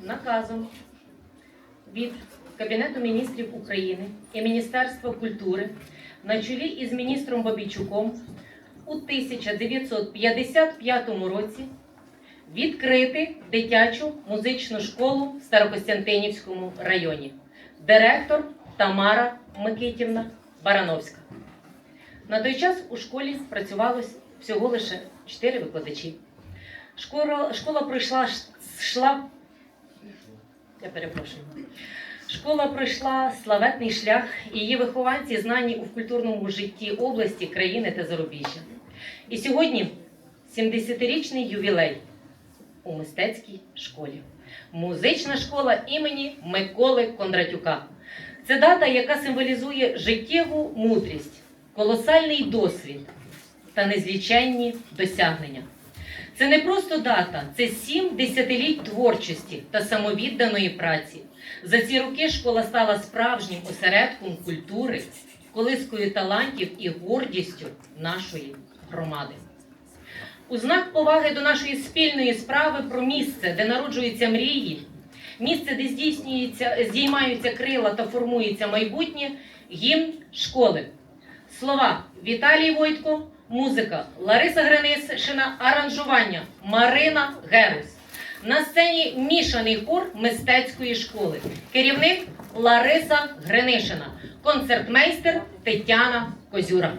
Наказом від Кабінету міністрів України і Міністерства культури на чолі із міністром Бабійчуком у 1955 році відкрити дитячу музичну школу в Старокостянтинівському районі. Директор Тамара Микитівна Барановська. На той час у школі працювало всього лише 4 викладачі. Школа, школа пройшла йшла я перепрошую. Школа пройшла славетний шлях, і її вихованці знані у культурному житті області, країни та зарубіжжя. І сьогодні 70-річний ювілей у мистецькій школі. Музична школа імені Миколи Кондратюка. Це дата, яка символізує життєву мудрість, колосальний досвід та незліченні досягнення. Це не просто дата, це сім десятиліть творчості та самовідданої праці. За ці роки школа стала справжнім осередком культури, колискою талантів і гордістю нашої громади. У знак поваги до нашої спільної справи про місце, де народжуються мрії, місце, де здійснюється, здіймаються крила та формується майбутнє, гімн школи. Слова Віталій Войтко, музика Лариса Гринишина, аранжування Марина Герус. На сцені мішаний хор мистецької школи. Керівник Лариса Гринишина, концертмейстер Тетяна Козюра.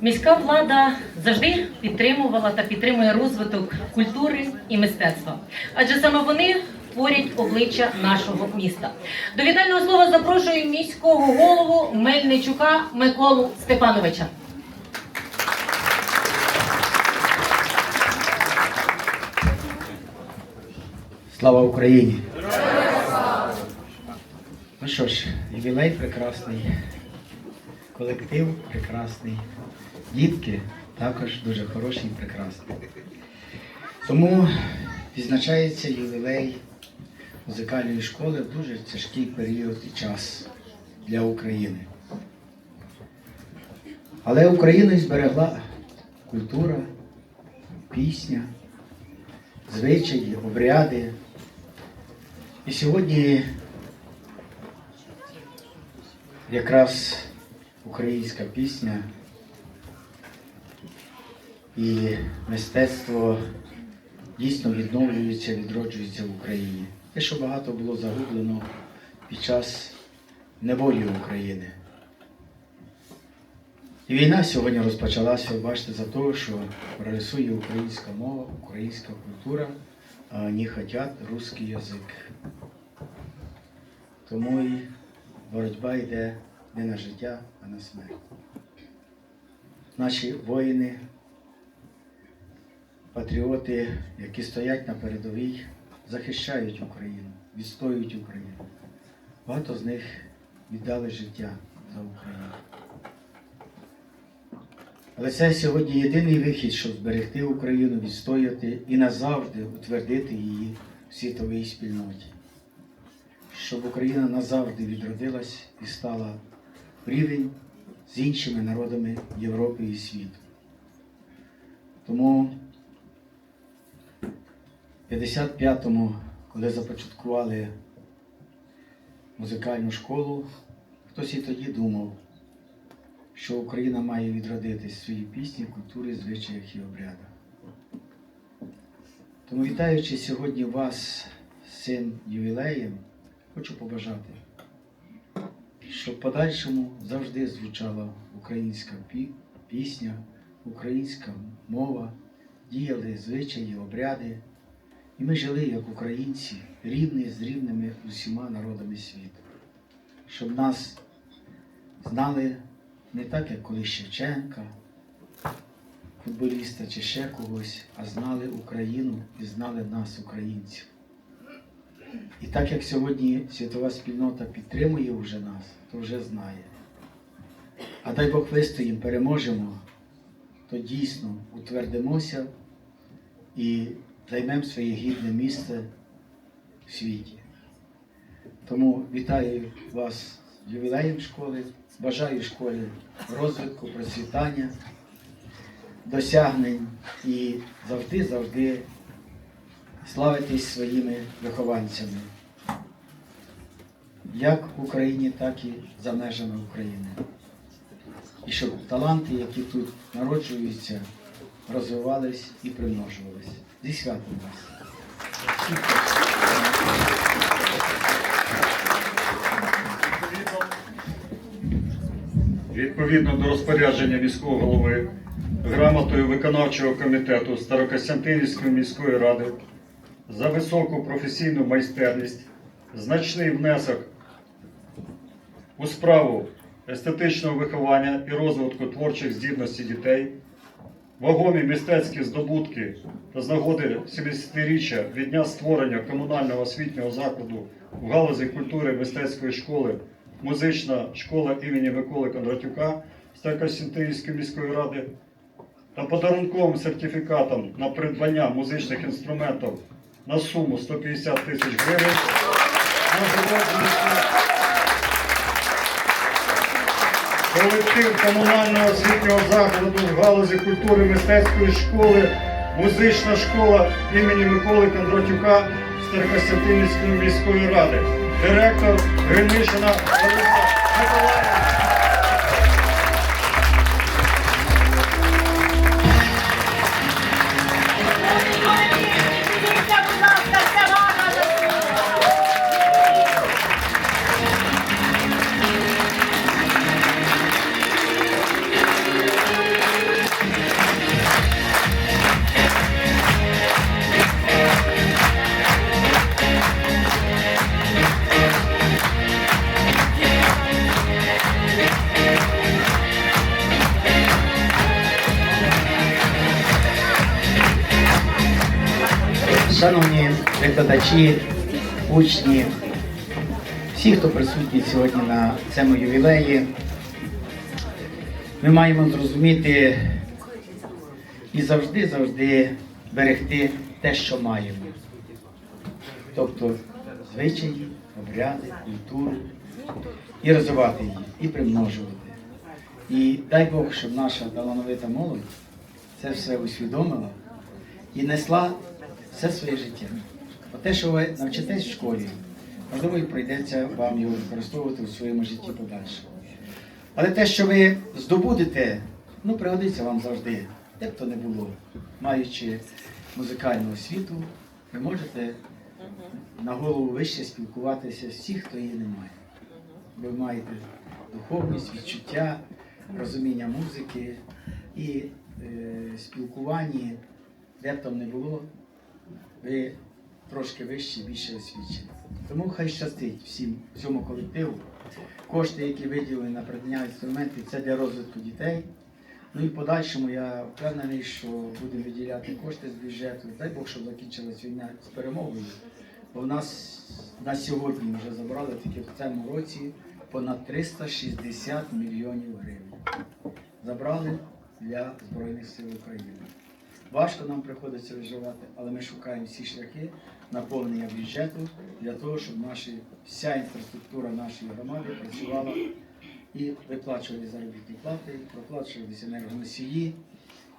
Міська влада завжди підтримувала та підтримує розвиток культури і мистецтва, адже саме вони творять обличчя нашого міста. До вітального слова запрошую міського голову Мельничука Миколу Степановича. Слава Україні! Ну що ж, ювілей прекрасний, колектив прекрасний, дітки також дуже хороші і прекрасні. Тому відзначається ювілей музикальної школи в дуже тяжкий період і час для України. Але Україну зберегла культура, пісня, звичаї, обряди. І сьогодні якраз українська пісня і мистецтво дійсно відновлюється, відроджується в Україні. Те, що багато було загублено під час неволі України. І війна сьогодні розпочалася, бачите, за те, що прогресує українська мова, українська культура, а вони хочуть русский язик. Тому і боротьба йде не на життя, а на смерть. Наші воїни, патріоти, які стоять на передовій, захищають Україну, відстоюють Україну. Багато з них віддали життя за Україну. Але це сьогодні єдиний вихід, щоб зберегти Україну, відстояти і назавжди утвердити її в світовій спільноті. Щоб Україна назавжди відродилась і стала рівень з іншими народами Європи і світу. Тому 55-му, коли започаткували музикальну школу, хтось і тоді думав, що Україна має відродитись в своїй пісні, культурі, звичаях і обрядах. Тому вітаючи сьогодні вас з цим ювілеєм, хочу побажати, щоб в подальшому завжди звучала українська пісня, українська мова, діяли звичаї, обряди, і ми жили як українці, рівні з рівними усіма народами світу, щоб нас знали не так, як колись Шевченка, футболіста чи ще когось, а знали Україну і знали нас, українців. І так як сьогодні світова спільнота підтримує вже нас, то вже знає. А дай Бог вистоїмо, переможемо, то дійсно утвердимося і займемо своє гідне місце в світі. Тому вітаю вас з ювілеєм школи, бажаю школі розвитку, процвітання, досягнень і завжди-завжди славитись своїми вихованцями, як в Україні, так і за межами України. І щоб таланти, які тут народжуються, розвивались і примножувались. Зі святом вас! Відповідно до розпорядження міського голови, грамотою виконавчого комітету Старокостянтинівської міської ради за високу професійну майстерність, значний внесок у справу естетичного виховання і розвитку творчих здібностей дітей, вагомі мистецькі здобутки та з нагоди 70-річчя від дня створення комунального освітнього закладу в галузі культури мистецької школи музична школа імені Миколи Кондратюка Старокостянтинівської міської ради та подарунковим сертифікатом на придбання музичних інструментів на суму 150 тисяч гривень. Колектив комунального освітнього закладу в галузі культури мистецької школи, музична школа імені Миколи Кондратюка Старокостянтинівської міської ради, директор Гринишина Олеся Миколаївна. Викладачі, учні, всі, хто присутні сьогодні на цьому ювілеї, ми маємо зрозуміти і завжди, завжди берегти те, що маємо. Тобто звичаї, обряди, культуру, і розвивати її, і примножувати. І дай Бог, щоб наша талановита молодь це все усвідомила і несла все своє життя. От те, що ви навчитесь в школі, можливо, і прийдеться вам його використовувати у своєму житті подальше. Але те, що ви здобудете, ну, пригодиться вам завжди, де б то не було. Маючи музикальну освіту, ви можете на голову вище спілкуватися з всіх, хто її не має. Ви маєте духовність, відчуття, розуміння музики і е, спілкуванні, де б там не було, ви трошки вище, більше освічені. Тому хай щастить всім всьому колективу. Кошти, які виділені на придбання інструментів, це для розвитку дітей. Ну і в подальшому я впевнений, що будемо виділяти кошти з бюджету. Дай Бог, щоб закінчилась війна з перемогою. Бо в нас на сьогодні вже забрали тільки в цьому році понад 360 мільйонів гривень. Забрали для Збройних сил України. Важко нам приходиться виживати, але ми шукаємо всі шляхи наповнення бюджету для того, щоб наші, вся інфраструктура нашої громади працювала і виплачували заробітні плати, проплачувалися енергоносії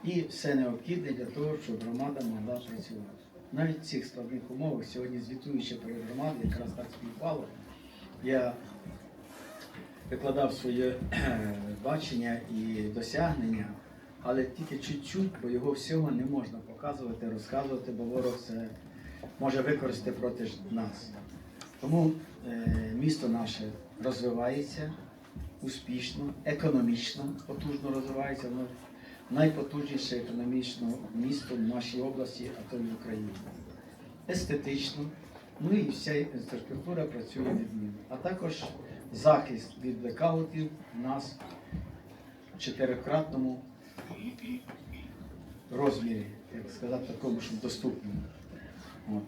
і все необхідне для того, щоб громада могла працювати. Навіть в цих складних умовах, сьогодні звітуючи перед громадою, якраз так співпало, я викладав своє бачення і досягнення, але тільки чуть-чуть, бо його всього не можна показувати, розказувати, бо ворог це може використати проти нас. Тому е, місто наше розвивається успішно, економічно, потужно розвивається. Воно найпотужніше економічно місто в нашій області, а то й в Україні. Естетично, ну і вся інфраструктура працює відмінно. А також захист від блекаутів нас в чотирикратному розмірі, як сказати, такому, щоб доступному.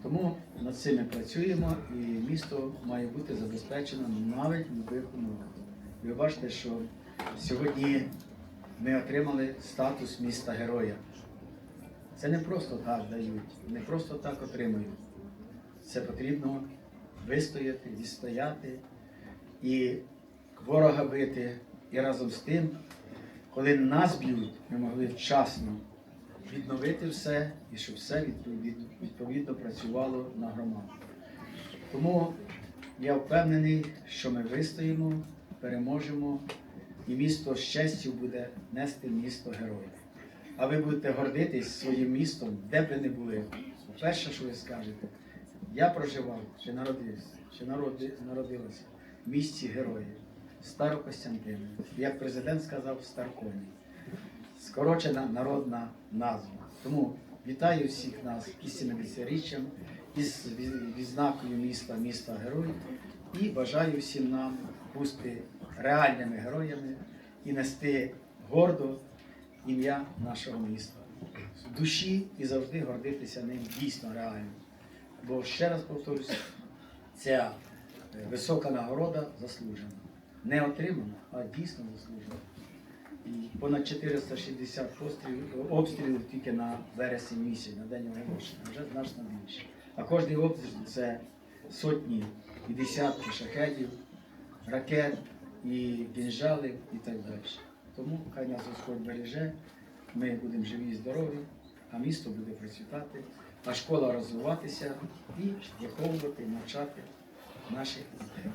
Тому над цим ми працюємо і місто має бути забезпечено навіть в будь-яких умовах. Ви бачите, що сьогодні ми отримали статус міста героя. Це не просто так дають, не просто так отримують. Це потрібно вистояти, відстояти і ворога бити. І разом з тим, коли нас б'ють, ми могли вчасно відновити все і щоб все відповідно, відповідно працювало на громаду. Тому я впевнений, що ми вистоїмо, переможемо, і місто честю буде нести місто героїв. А ви будете гордитись своїм містом, де б ви не були. Перше, що ви скажете, я проживав, чи народився, чи народи, народилася в місті героїв, Старокостянтини. Як президент сказав, Старконі. Скорочена народна назва. Тому вітаю всіх нас із 70-річчям, із відзнакою міста, міста героїв і бажаю всім нам бути реальними героями і нести гордо ім'я нашого міста. В душі і завжди гордитися ним дійсно реально. Бо ще раз повторюся, ця е, висока нагорода заслужена. Не отримана, а дійсно заслужена. І понад 460 пострілів, обстрілів тільки на вересень місяць, на день оголошення, вже значно більше. А кожний обстріл це сотні і десятки шахетів, ракет і кінжалів і так далі. Тому хай нас Господь береже, ми будемо живі і здорові, а місто буде процвітати, а школа розвиватися і виховувати, навчати наших дітей.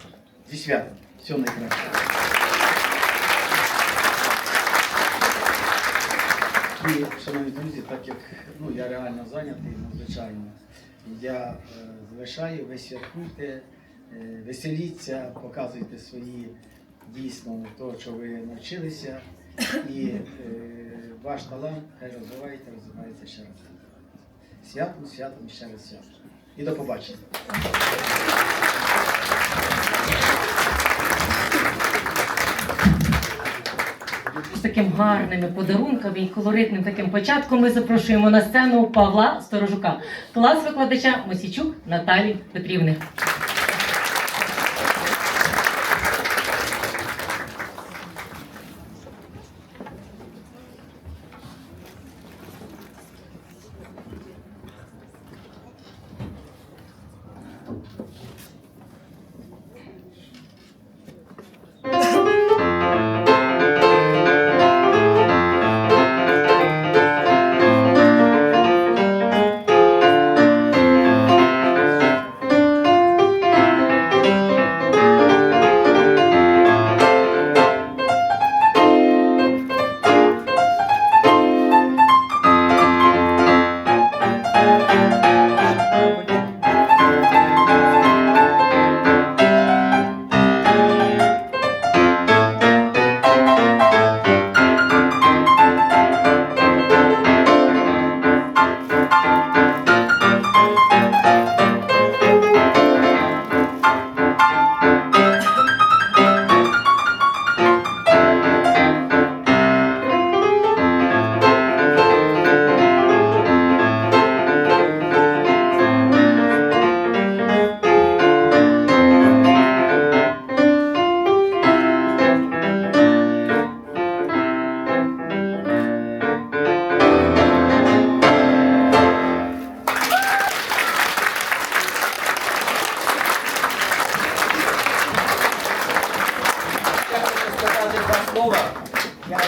Зі святом! Всього найкращого! І, шановні друзі, так як ну, я реально зайнятий, надзвичайно, я е, залишаю, ви святкуйте, веселіться, показуйте свої дійсно то, що ви навчилися, і е, ваш талант хай розвивається, розвивається ще раз. Святом, святом, ще раз святом. І до побачення. Таким гарними подарунками і колоритним таким початком ми запрошуємо на сцену Павла Сторожука, клас викладача Мосічук Наталі Петрівни.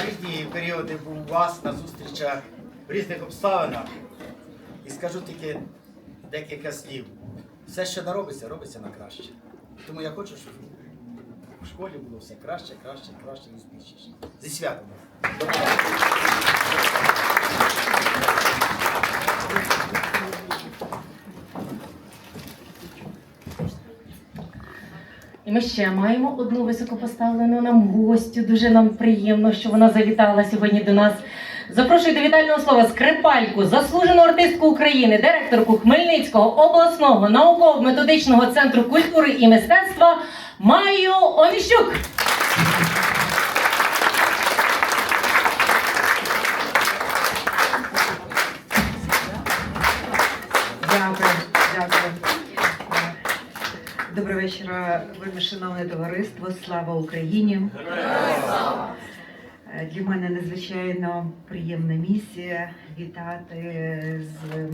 Різні періоди був у вас на зустрічах в різних обставинах. І скажу тільки декілька слів. Все, що наробиться, робиться, робиться на краще. Тому я хочу, щоб в школі було все краще, краще, краще і успішніше. Зі святом! І ми ще маємо одну високопоставлену нам гостю. Дуже нам приємно, що вона завітала сьогодні до нас. Запрошую до вітального слова скрипальку, заслужену артистку України, директорку Хмельницького обласного науково-методичного центру культури і мистецтва Маю Оміщук. Вечора, вельми шановне товариство. Слава Україні! Е, Для мене надзвичайно приємна місія вітати з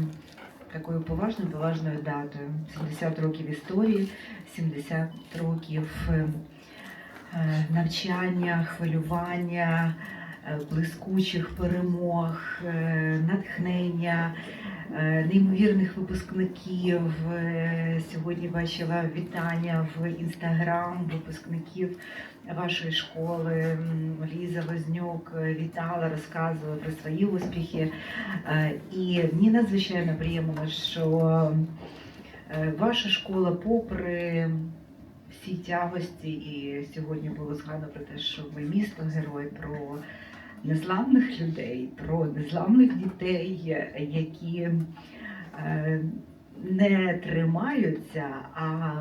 такою поважною поважною датою. 70 років історії, 70 років е, е, навчання, хвилювання, блискучих перемог, е, натхнення, е, неймовірних випускників. Е, Сьогодні бачила вітання в інстаграм випускників вашої школи. Ліза Вознюк е, вітала, розказувала про свої успіхи. Е, І мені надзвичайно приємно, що е, ваша школа, попри всі тягості, і сьогодні було згадано про те, що ми місто герой, про незламних людей, про незламних дітей, які е, не тримаються, а